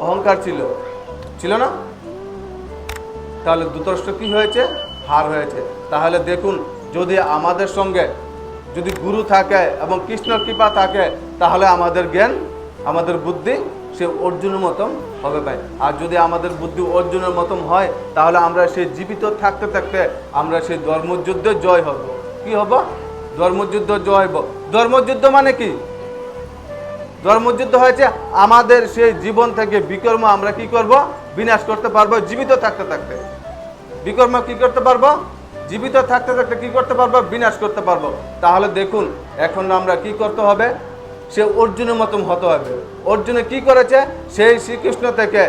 অহংকার ছিল। ছিল না? তাহলে ধৃতরাষ্ট্র কি হয়েছে? হার হয়েছে। তাহলে দেখুন, যদি আমাদের সঙ্গে যদি গুরু থাকে এবং কৃষ্ণর কৃপা থাকে, তাহলে আমাদের জ্ঞান, আমাদের বুদ্ধি সে অর্জুনের মতন হবে ভাই। আর যদি আমাদের বুদ্ধি অর্জুনের মতন হয়, তাহলে আমরা সেই জীবিত থাকতে থাকতে আমরা সেই ধর্মযুদ্ধে জয় হব। কি হব? ধর্মযুদ্ধ জয় হব। ধর্মযুদ্ধ মানে কি? ধর্মযুদ্ধ হয়েছে, আমাদের সেই জীবন থেকে বিকর্ম আমরা কি করব? বিনাশ করতে পারব, জীবিত থাকতে থাকতে। বিকর্ম কি করতে পারব? জীবিত থাকতে থাকতে কি করতে পারব? বিনাশ করতে পারব। তাহলে দেখুন, এখন আমরা কি করতে হবে? সে অর্জুনের মতন হতে হবে। অর্জুনে কি করেছে? সেই শ্রীকৃষ্ণ থেকে,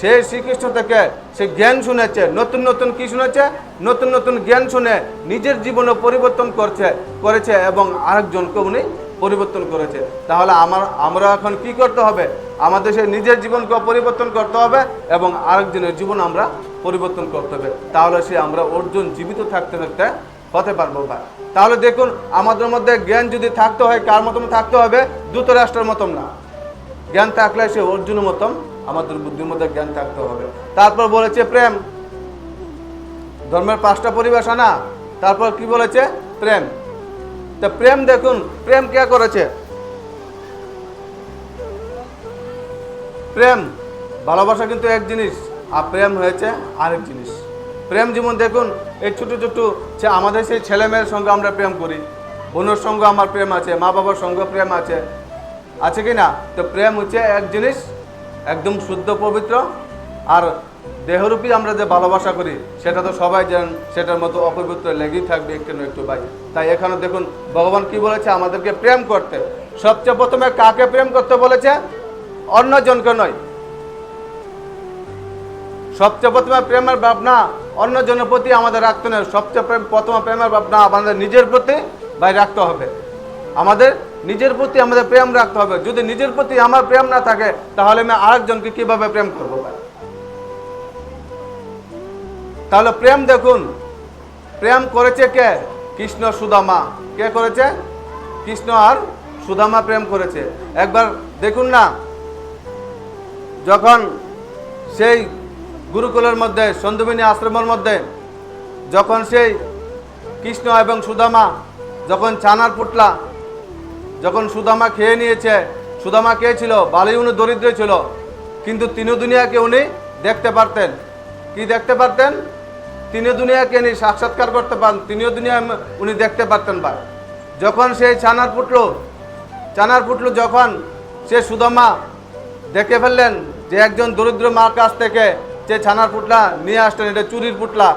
সেই শ্রীকৃষ্ণ থেকে সে জ্ঞান শুনেছে। নতুন নতুন কি শুনেছে? নতুন নতুন জ্ঞান শুনে নিজের জীবনে পরিবর্তন করছে, করেছে এবং আরেকজনকে উনি পরিবর্তন করেছে। তাহলে আমার, আমরা এখন কি করতে হবে? আমাদের সে নিজের জীবনকে পরিবর্তন করতে হবে এবং আরেকজনের জীবন আমরা পরিবর্তন করতে হবে। তাহলে সে আমরা অর্জুন জীবিত থাকতে থাকতে হতে পারব ভাই। তাহলে দেখুন, আমাদের মধ্যে জ্ঞান যদি থাকতে হয়, কার মতন থাকতে হবে? দ্রুত রাষ্ট্রের মতন না। জ্ঞান থাকলে সে অর্জুনের মতন আমাদের বুদ্ধির মধ্যে জ্ঞান থাকতে হবে। তারপর বলেছে প্রেম। ধর্মের পাঁচটা পরিভাষা না? তারপর কি বলেছে? প্রেম। তা প্রেম দেখুন, প্রেম কে করেছে? প্রেম, ভালোবাসা কিন্তু এক জিনিস, আর প্রেম হয়েছে আরেক জিনিস। প্রেম যেমন দেখুন, এই ছোটো ছোটো আমাদের সেই ছেলে মেয়ের সঙ্গে আমরা প্রেম করি। বোনের সঙ্গে আমার প্রেম আছে, মা বাবার সঙ্গে প্রেম আছে। আছে কি না? তো প্রেম হচ্ছে এক জিনিস, একদম শুদ্ধ পবিত্র, আর দেহরূপী আমরা যে ভালোবাসা করি, সেটা তো সবাই জানেন, সেটার মতো অপবিত্র লেগেই থাকবে একটু না একটু ভাই তাই এখানে দেখুন, ভগবান কি বলেছে? আমাদেরকে প্রেম করতে। সবচেয়ে প্রথমে কাকে প্রেম করতে বলেছে? অন্যজনকে নয়। সবচেয়ে প্রথমে প্রেমের ভাবনা অন্যজনের প্রতি আমাদের রাখতে নেই সবচেয়ে প্রেম প্রথম প্রেমের ভাবনা আমাদের নিজের প্রতি ভাই রাখতে হবে। আমাদের নিজের প্রতি আমাদের প্রেম রাখতে হবে। যদি নিজের প্রতি আমার প্রেম না থাকে, তাহলে আমি আরেকজনকে কীভাবে প্রেম করব ভাই? তাহলে প্রেম দেখুন। প্রেম করেছে কে? কৃষ্ণ, সুদামা। কে করেছে? কৃষ্ণ আর সুদামা প্রেম করেছে। একবার দেখুন না, যখন সেই গুরুকুলের মধ্যে সন্দুবিনী আশ্রমের মধ্যে, যখন সেই কৃষ্ণ এবং সুদামা যখন চানার পুটলা, যখন সুদামা খেয়ে নিয়েছে, সুদামা কে ছিল? বালি উনি দরিদ্র ছিল। কিন্তু তিন দুনিয়াকে উনি দেখতে পারতেন। কি দেখতে পারতেন? তিনি দুনিয়াকে উনি সাক্ষাৎকার করতে পারেন, তিনিও দুনিয়া উনি দেখতে পারতেন বা। যখন সেই ছানার পুটলো, চানার পুটলো যখন সে সুদামা দেখে ফেললেন যে একজন দরিদ্র মার কাছ থেকে যে ছানার পুটলা নিয়ে আসলেন, এটা চুরির পুটলা,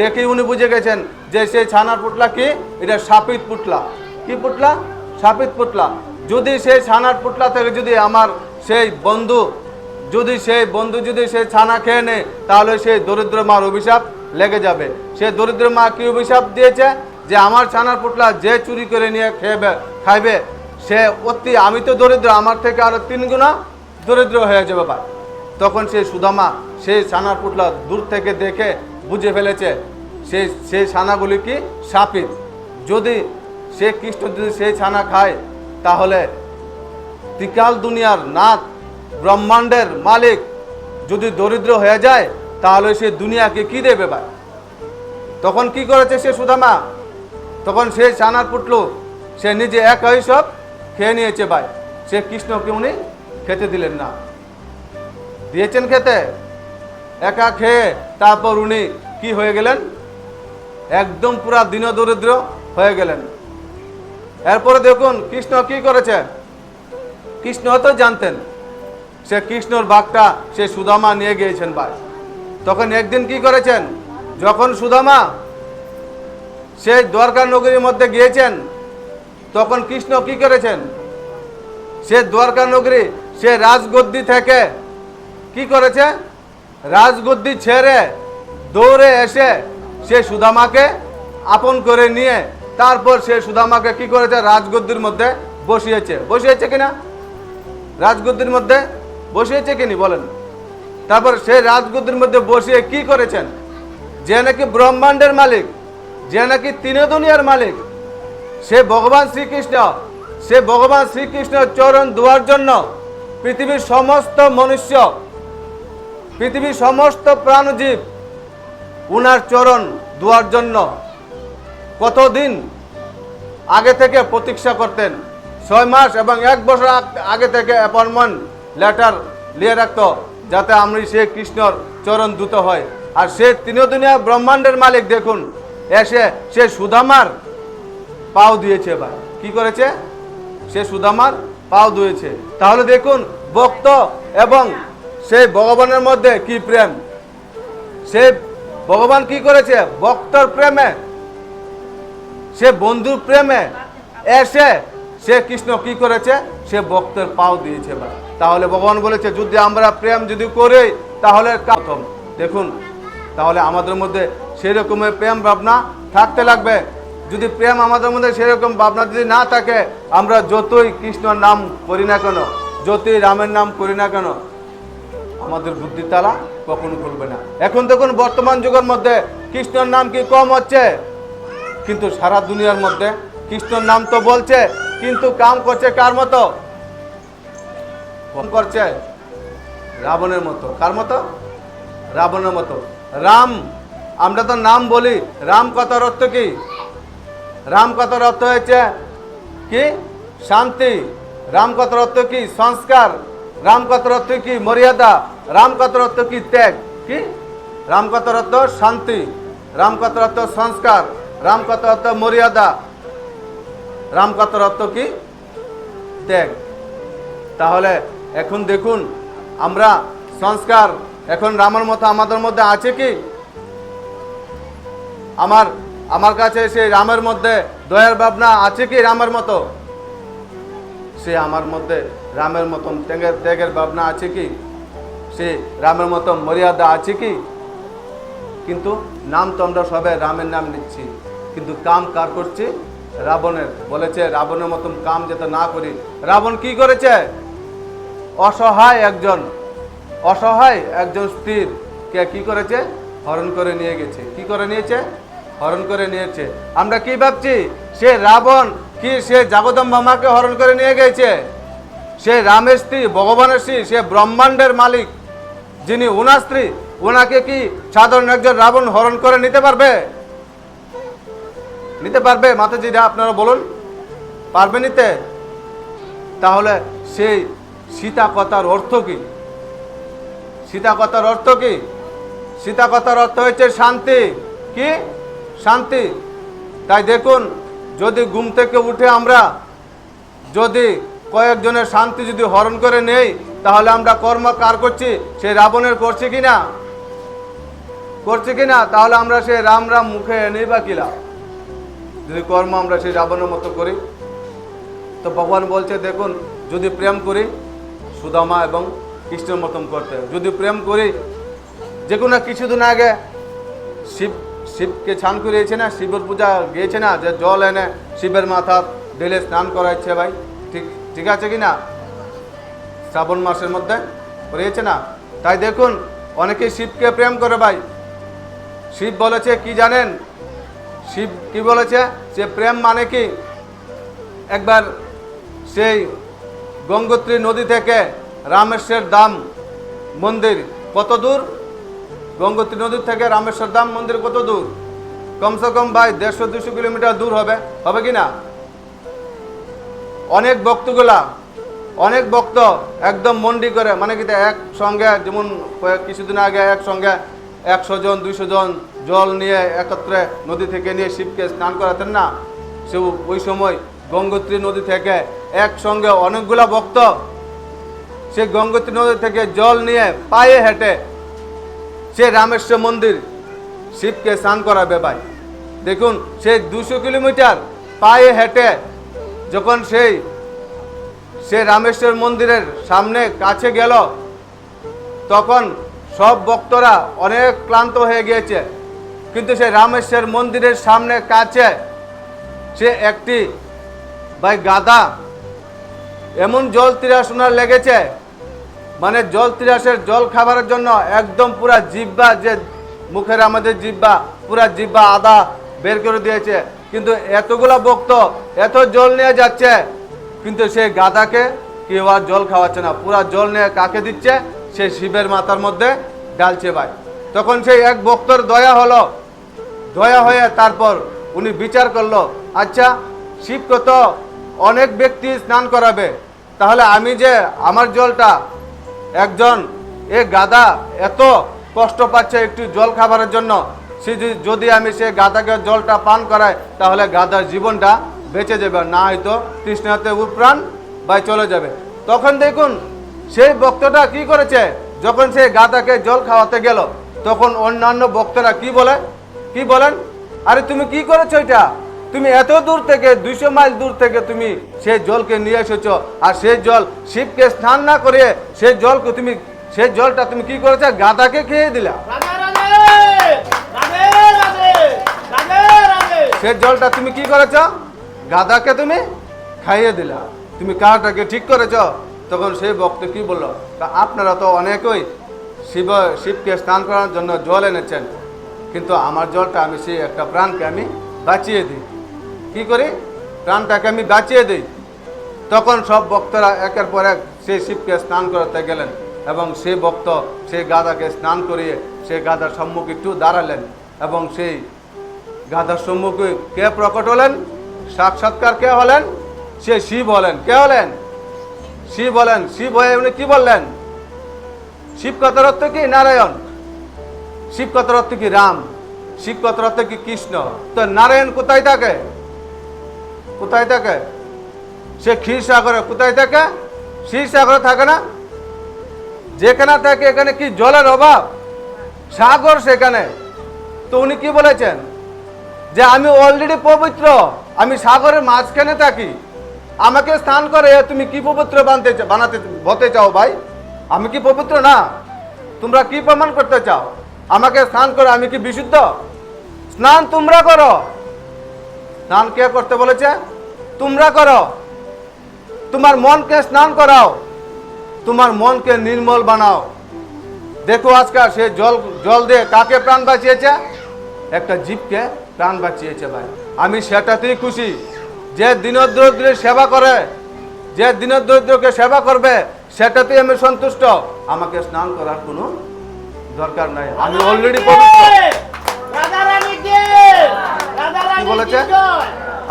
দেখেই উনি বুঝে গেছেন যে সেই ছানার পুটলা কি? এটা সাপিত পুটলা। কি পুটলা? সাপিত পুটলা। যদি সেই ছানার পুটলা থেকে যদি আমার সেই বন্ধু, যদি সেই বন্ধু যদি সেই ছানা খেয়ে নেয়, তাহলে সেই দরিদ্র মার অভিশাপ লেগে যাবে। সে দরিদ্র মা কি অভিশাপ দিয়েছে? যে আমার ছানার পুটলা যে চুরি করে নিয়ে খেয়ে খাইবে, সে অতি, আমি তো দরিদ্র, আমার থেকে আরও তিন গুণা দরিদ্র হয়ে যাবে ভাই তখন সেই সুদামা সেই ছানার পুটলা দূর থেকে দেখে বুঝে ফেলেছে সেই সেই ছানাগুলি কি সাপিত যদি সে কৃষ্ণ, যদি সেই ছানা খায়, তাহলে ত্রিকাল দুনিয়ার নাথ ব্রহ্মাণ্ডের মালিক যদি দরিদ্র হয়ে যায় তাহলে সে দুনিয়াকে কি দেবে ভাই? তখন কি করেছে সে সুদামা? তখন সে ছানার পুটলো, সে নিজে একাই সব খেয়ে নিয়েছে ভাই। সে কৃষ্ণকে উনি খেতে দিলেন না। দিয়েছেন খেতে? একা খেয়ে তারপর উনি কি হয়ে গেলেন? একদম পুরা দিন দরিদ্র হয়ে গেলেন। এরপরে দেখুন কৃষ্ণ কি করেছে? কৃষ্ণ তো জানতেন। সে কৃষ্ণর বাঘটা সে সুদামা নিয়ে গিয়েছেন ভাই। তখন একদিন কি করেছেন? যখন সুদামা সেই দ্বারকা নগরীর মধ্যে গিয়েছেন, তখন কৃষ্ণ কি করেছেন? সে দ্বারকা নগরী, সে রাজগদ্দি থেকে কি করেছে? রাজগদ্দি ছেড়ে দৌড়ে এসে সে সুদামাকে আপন করে নিয়ে, তারপর সে সুদামাকে কি করেছে? রাজগদ্দির মধ্যে বসিয়েছে। বসিয়েছে কিনা? রাজগদ্দির মধ্যে বসিয়েছে কিনি? বলেন। তারপর সে রাজগদ্দির মধ্যে বসিয়ে কি করেছেন? যে নাকি ব্রহ্মাণ্ডের মালিক, যে নাকি তিন দুনিয়ার মালিক, সে ভগবান শ্রীকৃষ্ণ, সে ভগবান শ্রীকৃষ্ণের চরণ দেওয়ার জন্য পৃথিবীর সমস্ত মনুষ্য, পৃথিবীর সমস্ত প্রাণজীব উনার চরণ দুয়ার জন্য কতদিন আগে থেকে প্রতীক্ষা করতেন? ছয় মাস এবং এক বছর আগে থেকে অ্যাপয়েন্টমেন্ট লেটার নিয়ে রাখতো। যাতে আমি সে কৃষ্ণর চরণ দ্রুত হয়। আর সে তিনিও দুনিয়া ব্রহ্মাণ্ডের মালিক, দেখুন, এসে সে সুধামার পাও দিয়েছে এবার। কি করেছে? সে সুধামার পাও দিয়েছে। তাহলে দেখুন, ভক্ত এবং সেই ভগবানের মধ্যে কি প্রেম? সে ভগবান কি করেছে? ভক্তর প্রেমে, সে বন্ধুর প্রেমে এসে সে কৃষ্ণ কি করেছে? সে ভক্তের পাও দিয়েছে তাহলে ভগবান বলেছে, যদি আমরা প্রেম যদি করি, তাহলে প্রথম। দেখুন, তাহলে আমাদের মধ্যে সেই রকমের প্রেম ভাবনা থাকতে লাগবে। যদি প্রেম আমাদের মধ্যে সেরকম ভাবনা যদি না থাকে, আমরা যতই কৃষ্ণর নাম করি না কেন, যতই রামের নাম করি না কেন, আমাদের বুদ্ধি তালা কখনো খুলবে না। এখন দেখুন, বর্তমান যুগের মধ্যে কৃষ্ণর নাম কি কম হচ্ছে? কিন্তু সারা দুনিয়ার মধ্যে কৃষ্ণর নাম তো বলছে কিন্তু কাম করছে কার মতো? করছে রাবণের মতো। কার মতো? রাবণের মতো। রাম, আমরা তো নাম বলি। রাম কথার অর্থ কি? রাম কথার অর্থ হয়েছে কি? শান্তি। রাম কথার অর্থ কি? সংস্কার। রাম কথার অর্থ কি? মর্যাদা। রাম কথার অর্থ কি? ত্যাগ। কি? রাম কথার অর্থ শান্তি। রাম কথার অর্থ সংস্কার। রাম কথার অর্থ মর্যাদা। রাম কথার অর্থ কি? ত্যাগ তাহলে এখন দেখুন, আমরা সংস্কার এখন রামের মতো আমাদের মধ্যে আছে কি? আমার আমার কাছে সেই রামের মধ্যে দয়ার ভাবনা আছে কি রামের মতো? সে আমার মধ্যে রামের মতন ত্যাগের ত্যাগের ভাবনা আছে কি? সে রামের মতো মর্যাদা আছে কি? কিন্তু নাম তো আমরা সবাই রামের নাম নিচ্ছি, কিন্তু কাম কার করছি? রাবণের, বলেছে, রাবণের মতন কাম যাতে না করি। রাবণ কি করেছে? অসহায় একজন অসহায় একজন স্ত্রীর কে কি করেছে? হরণ করে নিয়ে গেছে। কি করে নিয়েছে? হরণ করে নিয়েছে। আমরা কি ভাবছি? সে রাবণ কি সে জাগদম্বা মাকে হরণ করে নিয়ে গেছে? সে রামের স্ত্রী, ভগবানের স্ত্রী, সে ব্রহ্মাণ্ডের মালিক যিনি ওনার স্ত্রী ওনাকে কি সাধারণ একজন রাবণ হরণ করে নিতে পারবে? নিতে পারবে? মাতাজিরা আপনারা বলুন। পারবে নিতে? তাহলে সেই সীতা কথার অর্থ কি? সীতা কথার অর্থ কি? সীতা কথার অর্থ হচ্ছে শান্তি। কি? শান্তি। তাই দেখুন, যদি ঘুম থেকে উঠে আমরা যদি কয়েকজনের শান্তি যদি হরণ করে নেই, তাহলে আমরা কর্ম কার করছি? সেই রাবণের করছি কি না করছি কি না তাহলে আমরা সেই রাম রাম মুখে এনেই বা কিলা যদি কর্ম আমরা সেই রাবণের মতো করি, তো ভগবান বলছে, দেখুন, যদি প্রেম করি, সুদামা এবং কৃষ্ণের মতন করতে যদি প্রেম করি, যে কোনো কিছুদিন আগে শিব, শিবকে স্নান করিয়েছে না, শিবের পূজা গিয়েছে না, যে জল এনে শিবের মাথা ঢেলে স্নান করাচ্ছে ভাই, ঠিক ঠিক আছে কি না? শ্রাবণ মাসের মধ্যে করিয়েছে না? তাই দেখুন, অনেকে শিবকে প্রেম করে ভাই। শিব বলেছে, কি জানেন? শিব কি বলেছে? যে প্রেম মানে কি? একবার সেই গঙ্গোত্রী নদী থেকে রামেশ্বর দাম মন্দির কত দূর? গঙ্গোত্রী নদী থেকে রামেশ্বর দাম মন্দির কত দূর? কমসে কম ভাই দেড়শো দুশো কিলোমিটার দূর হবে। হবে কি না? অনেক ভক্তগুলা, অনেক ভক্ত একদম মন্ডি করে মানে কি এক সঙ্গে যেমন কিছুদিন আগে একসঙ্গে একশো জন, দুইশো জন জল নিয়ে একত্রে নদী থেকে নিয়ে শিবকে স্নান করাতেন না। সে ওই সময় গঙ্গোত্রী নদী থেকে একসঙ্গে অনেকগুলা ভক্ত সে গঙ্গোত্রী নদী থেকে জল নিয়ে পায়ে হেঁটে সে রামেশ্বর মন্দির শিবকে স্নান করাবে ভাই। দেখুন, সে দুশো কিলোমিটার পায়ে হেঁটে যখন সেই, সে রামেশ্বর মন্দিরের সামনে কাছে গেল, তখন সব ভক্তরা অনেক ক্লান্ত হয়ে গিয়েছে। কিন্তু সে রামেশ্বর মন্দিরের সামনে কাছে সে একটি, ভাই গাদা এমন জল তিরাশোনার লেগেছে মানে জল তিরাসের জল খাবারের জন্য একদম পুরা জিব্বা যে মুখের আমাদের জিব্বা, পুরা জিব্বা আদা বের করে দিয়েছে। কিন্তু এতগুলা ভক্ত এত জল নিয়ে যাচ্ছে, কিন্তু সে গাদাকে কেউ আর জল খাওয়াচ্ছে না। পুরা জল নিয়ে কাকে দিচ্ছে? সে শিবের মাথার মধ্যে ডালছে ভাই। তখন সেই এক ভক্তর দয়া হলো দয়া হয়ে তারপর উনি বিচার করল আচ্ছা শিবকে তো অনেক ব্যক্তি স্নান করাবে, তাহলে আমি যে আমার জলটা, একজন এ গাদা এত কষ্ট পাচ্ছে একটু জল খাবারের জন্য সে যদি- আমি সে গাদাকে জলটা পান করাই, তাহলে গাদার জীবনটা বেঁচে যাবে, না হয়তো তৃষ্ণাতে উপ্রাণ বাই চলে যাবে। তখন দেখুন, সেই বক্তটা কি করেছে? যখন সে গাদাকে জল খাওয়াতে গেল, তখন অন্যান্য ভক্তরা কি বলে? কি বলেন? আরে তুমি কি করেছ এটা? তুমি এত দূর থেকে দুইশো মাইল দূর থেকে তুমি সেই জলকে নিয়ে এসেছ আর সেই জল শিবকে স্নান না করে সেই জলকে তুমি সেই জলটা তুমি কি করেছ? গাদাকে খেয়ে দিলা। সেই জলটা তুমি কি করেছ? গাদাকে তুমি খাইয়ে দিলা। তুমি কারটাকে ঠিক করেছ? তখন সেই ভক্ত কি বলল? তা আপনারা তো অনেকেই শিব শিবকে স্নান করার জন্য জল এনেছেন। কিন্তু আমার জলটা আমি সেই একটা প্রাণকে আমি বাঁচিয়ে দিই। কি করি? প্রাণটাকে আমি বাঁচিয়ে দিই। তখন সব ভক্তরা একের পর এক সেই শিবকে স্নান করাতে গেলেন এবং সেই ভক্ত সেই গাধাকে স্নান করিয়ে সেই গাদার সম্মুখে একটু দাঁড়ালেন এবং সেই গাধার সম্মুখে কে প্রকট হলেন? সাক্ষাৎকার কে হলেন? সে শিব হলেন। কে হলেন? শিব হলেন। শিব হয়ে উনি কি বললেন? শিব কথার অর্থ কি? নারায়ণ। শিব কথার অর্থ কি রাম? শিব কথার অর্থ কি কৃষ্ণ? তো নারায়ণ কোথায় থাকে? কোথায় থাকে? সে ক্ষীর সাগরে কোথায় থাকে? ক্ষীর সাগরে থাকে না? যেখানে থাকে, এখানে কি জলের অভাব? সাগর সেখানে। তো উনি কি বলেছেন? যে আমি অলরেডি পবিত্র, আমি সাগরের মাঝখানে থাকি। আমাকে স্নান করে তুমি কি পবিত্র বানতে বানাতে হতে চাও ভাই? আমি কি পবিত্র না? তোমরা কি প্রমাণ করতে চাও? আমাকে স্নান করে, আমি কি বিশুদ্ধ? স্নান তোমরা করো। স্নান কে করতে বলেছে? তোমরা করো। তোমার মনকে স্নান করাও। তোমার মনকে নির্মল বানাও। দেখো আজকাল সে জল জল দিয়ে কাকে প্রাণ বাঁচিয়েছে? একটা জীবকে প্রাণ বাঁচিয়েছে ভাই। আমি সেটাতেই খুশি। যে দিনদরিদ্রের সেবা করে, যে দিনদরিদ্রকে সেবা করবে, সেটাতেই আমি সন্তুষ্ট। আমাকে স্নান করার কোনো দরকার নাই। আমি অলরেডি বলেছে?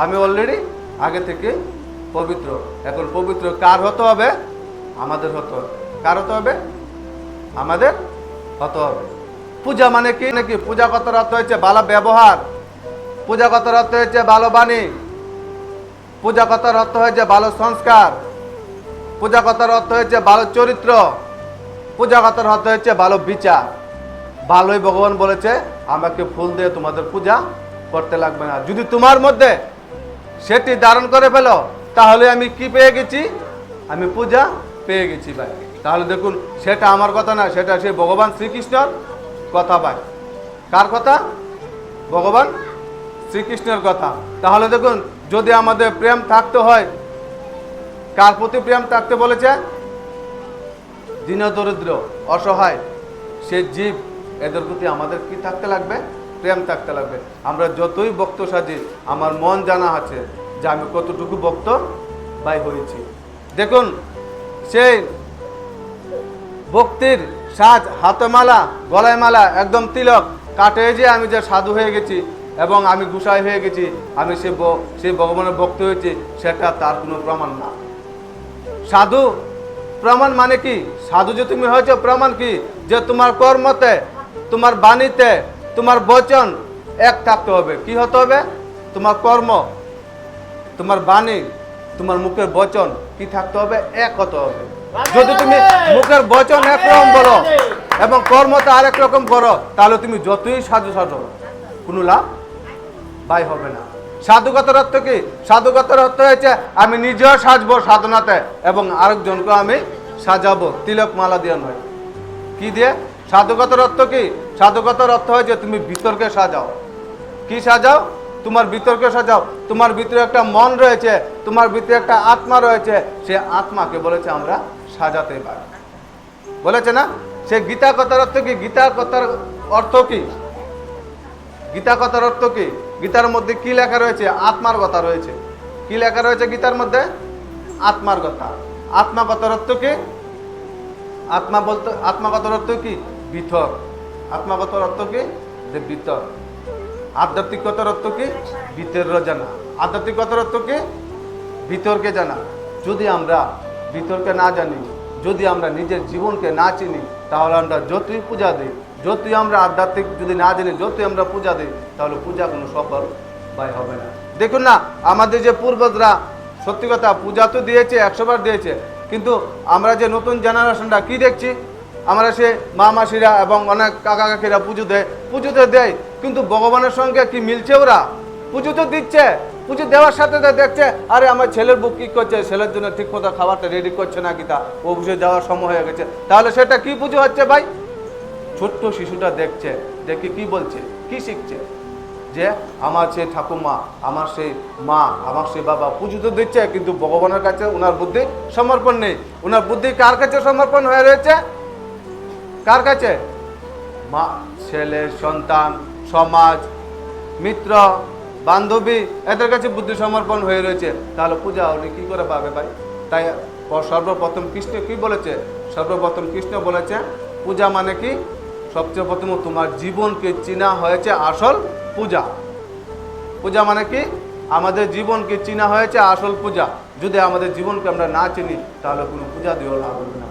আমি অলরেডি আগে থেকে পবিত্র। এখন পবিত্র কার হতে হবে? আমাদের হতে হবে। কার হতে হবে? আমাদের হতে হবে। পূজা মানে কি? নাকি পূজা কত অর্থ হয়েছে? ভালো ব্যবহার। পূজা কত অর্থ হয়েছে? ভালো বাণী। পূজা কথার অর্থ হয়েছে? ভালো সংস্কার। পূজা কথার অর্থ হয়েছে? ভালো চরিত্র। পূজা কথার অর্থ হচ্ছে ভালো বিচার ভালোই ভগবান বলেছে, আমাকে ফুল দিয়ে তোমাদের পূজা করতে লাগবে না। যদি তোমার মধ্যে সেটি ধারণ করে ফেলো, তাহলে আমি কি পেয়ে গেছি? আমি পূজা পেয়ে গেছি ভাই। তাহলে দেখুন, সেটা আমার কথা না, সেটা সেই ভগবান শ্রীকৃষ্ণর কথা ভাই। কার কথা? ভগবান শ্রীকৃষ্ণের কথা। তাহলে দেখুন, যদি আমাদের প্রেম থাকতে হয়, কার প্রতি প্রেম থাকতে বলেছে? দীনদরিদ্র, অসহায়, সে জীব, এদের প্রতি আমাদের কি থাকতে লাগবে? প্রেম থাকতে লাগবে। আমরা যতই বক্ত সাজি, আমার মন জানা আছে যে আমি কতটুকু ভক্ত বাই হয়েছি। দেখুন, সেই ভক্তির সাজ, হাতে মালা, গলায় মালা, একদম তিলক, কাটে যে আমি যে সাধু হয়ে গেছি এবং আমি গুসাই হয়ে গেছি, আমি সে সেই ভগবানের ভক্ত হয়েছি, সেটা তার কোনো প্রমাণ না। সাধু প্রমাণ মানে কি? সাধু যে তুমি হয়েছে প্রমাণ কি? যে তোমার কর্মতে, তোমার বাণীতে, তোমার বচন এক থাকতে হবে। কি হতে হবে? তোমার কর্ম, তোমার বাণী, তোমার মুখের বচন কি থাকতে হবে? এক হতে হবে। যদি তুমি মুখের বচন একরকম বলো এবং কর্মতে আরেক রকম করো, তাহলে তুমি যতই সাধু সাধো কোনো লাভ বাই হবে না। সাধুগতার অর্থ কি? সাধুগতার অর্থ হয়েছে, আমি নিজেও সাজবো সাধনাতে এবং আরেকজনকে আমি সাজাবো। তিলক মালা দিয়ে নয়। কি দিয়ে? সাধুগতার অর্থ কি? সাধুগতার অর্থ হয়েছে, তুমি বিতর্কে সাজাও। কি সাজাও? তোমার বিতর্কে সাজাও। তোমার ভিতরে একটা মন রয়েছে, তোমার ভিতরে একটা আত্মা রয়েছে, সে আত্মাকে বলেছে আমরা সাজাতে পারি। বলেছে না? সে গীতা কথার অর্থ কি? গীতা কথার অর্থ কি? গীতা কথার অর্থ কি? গীতার মধ্যে কি লেখা রয়েছে? আত্মার কথা রয়েছে। কি লেখা রয়েছে গীতার মধ্যে? আত্মার কথা। আত্মা কথার অর্থ কি? আত্মা বলতে, আত্মা কথার অর্থ কি? ভিতর আত্মাগত অর্থ কি? যে ভিতর আধ্যাত্মিকতার অর্থ কি? ভিতর জানা। আধ্যাত্মিকতার অর্থ কি? ভিতরকে জানা। যদি আমরা বিতর্কে না জানি, যদি আমরা নিজের জীবনকে না চিনি, তাহলে আমরা যতই পূজা দিই যতই আমরা আধ্যাত্মিক যদি না জানি যতই আমরা পূজা দিই, তাহলে পূজা কোনো সফল বাই হবে না। দেখুন না, আমাদের যে পূর্বজরা, সত্যি কথা, পূজা তো দিয়েছে, একশোবার দিয়েছে, কিন্তু আমরা যে নতুন জেনারেশনটা কি দেখছি? আমরা সে মা মাসিরা এবং অনেক কাকা কাকিরা পুজো দেয়, পুজো তো দেয়, কিন্তু ভগবানের সঙ্গে কি মিলছে ওরা? পুজো তো দিচ্ছে, পুজো দেওয়ার সাথে দেখছে, আরে আমার ছেলের বুক কি করছে? ছেলের জন্য ঠিক মতো খাবারটা রেডি করছে না কিতা ও বুঝে যাওয়ার সময় হয়ে গেছে। তাহলে সেটা কি পুজো হচ্ছে ভাই? ছোট্ট শিশুটা দেখছে, দেখে কি বলছে? কি শিখছে? যে আমার সেই ঠাকুমা, আমার সেই মা, আমার সেই বাবা পুজো তো দিচ্ছে, কিন্তু ভগবানের কাছে ওনার বুদ্ধি সমর্পণ নেই। ওনার বুদ্ধি কার কাছে সমর্পণ হয়ে রয়েছে? কার কাছে? মা, ছেলে, সন্তান, সমাজ, মিত্র, বান্ধবী, এদের কাছে বুদ্ধি সমর্পণ হয়ে রয়েছে। তাহলে পূজা উনি কি করে পাবে ভাই? তাই সর্বপ্রথম কৃষ্ণ কি বলেছে? সর্বপ্রথম কৃষ্ণ বলেছে, পূজা মানে কি? সবচেয়ে প্রথম তোমার জীবনকে চিনা হয়েছে আসল পূজা। পূজা মানে কি? আমাদের জীবনকে চিনা হয়েছে আসল পূজা। যদি আমাদের জীবনকে আমরা না চিনি তাহলে কোনো পূজা দিয়েও লাভ হবে না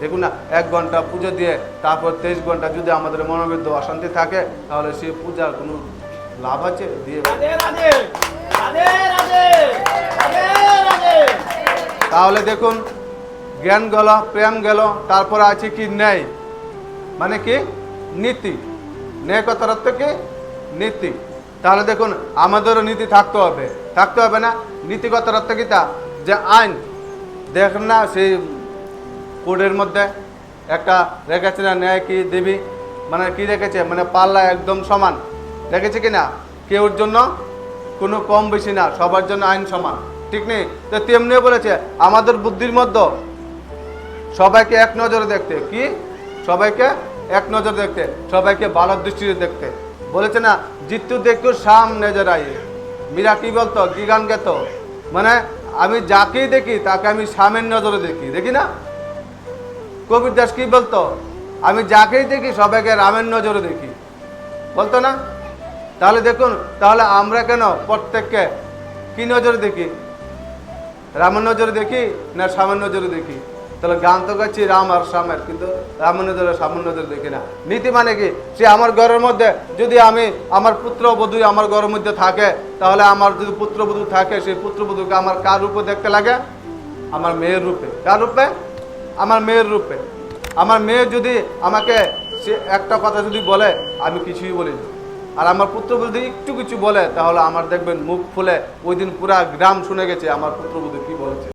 দেখুন না এক ঘণ্টা পুজো দিয়ে তারপর তেইশ ঘণ্টা যদি আমাদের মনোবিদ্য অশান্তি থাকে তাহলে সেই পূজার কোনো লাভ আছে? দিয়ে তাহলে দেখুন জ্ঞান গেল প্রেম গেল তারপর আছে কি ন্যায়? মানে কি? নীতি। ন্যায় অর্থ কি নীতি। তাহলে দেখুন, আমাদেরও নীতি থাকতে হবে। থাকতে হবে না নীতিগতার অর্থ কি তা? যে আইন। দেখেন না সেই কোডের মধ্যে একটা রেখেছে না, ন্যায় কি দেবী? মানে কি রেখেছে? মানে পাল্লা একদম সমান। রেখেছে কি না? কেউর জন্য কোনো কম বেশি না, সবার জন্য আইন সমান। ঠিক নেই? তো তেমনিও বলেছে, আমাদের বুদ্ধির মধ্যে সবাইকে এক নজরে দেখতে। কি? সবাইকে এক নজর দেখতে, সবাইকে ভালো দৃষ্টিতে দেখতে। বলেছে না, জিতু দেখু সাম নজর আই মীরা কি বলতো? কি গান গেত? মানে আমি যাকেই দেখি, তাকে আমি সামের নজরে দেখি। দেখি না? কবির দাস কি বলতো? আমি যাকেই দেখি, সবাইকে রামের নজরে দেখি। বলতো না? তাহলে দেখুন, তাহলে আমরা কেন প্রত্যেককে কি নজরে দেখি? রামের নজরে দেখি না শ্যামের নজরে দেখি? তাহলে গান তো গাচ্ছি রাম আর শ্যামের, কিন্তু রামের নজরে শ্যামের নজরে দেখি না। নীতি মানে কি? সে আমার ঘরের মধ্যে যদি আমি আমার পুত্রবধূ আমার ঘরের মধ্যে থাকে, তাহলে আমার যদি পুত্রবধূ থাকে, সেই পুত্রবধূকে আমার কার রূপে দেখতে লাগে? আমার মেয়ের রূপে। কার রূপে? আমার মেয়ের রূপে। আমার মেয়ে যদি আমাকে সে একটা কথা যদি বলে, আমি কিছুই বলি না আর আমার পুত্রবধূ একটু কিছু বলে, তাহলে আমার দেখবেন মুখ ফুলে ওই দিন পুরা গ্রাম শুনে গেছে আমার পুত্রবধূ কি বলেছে।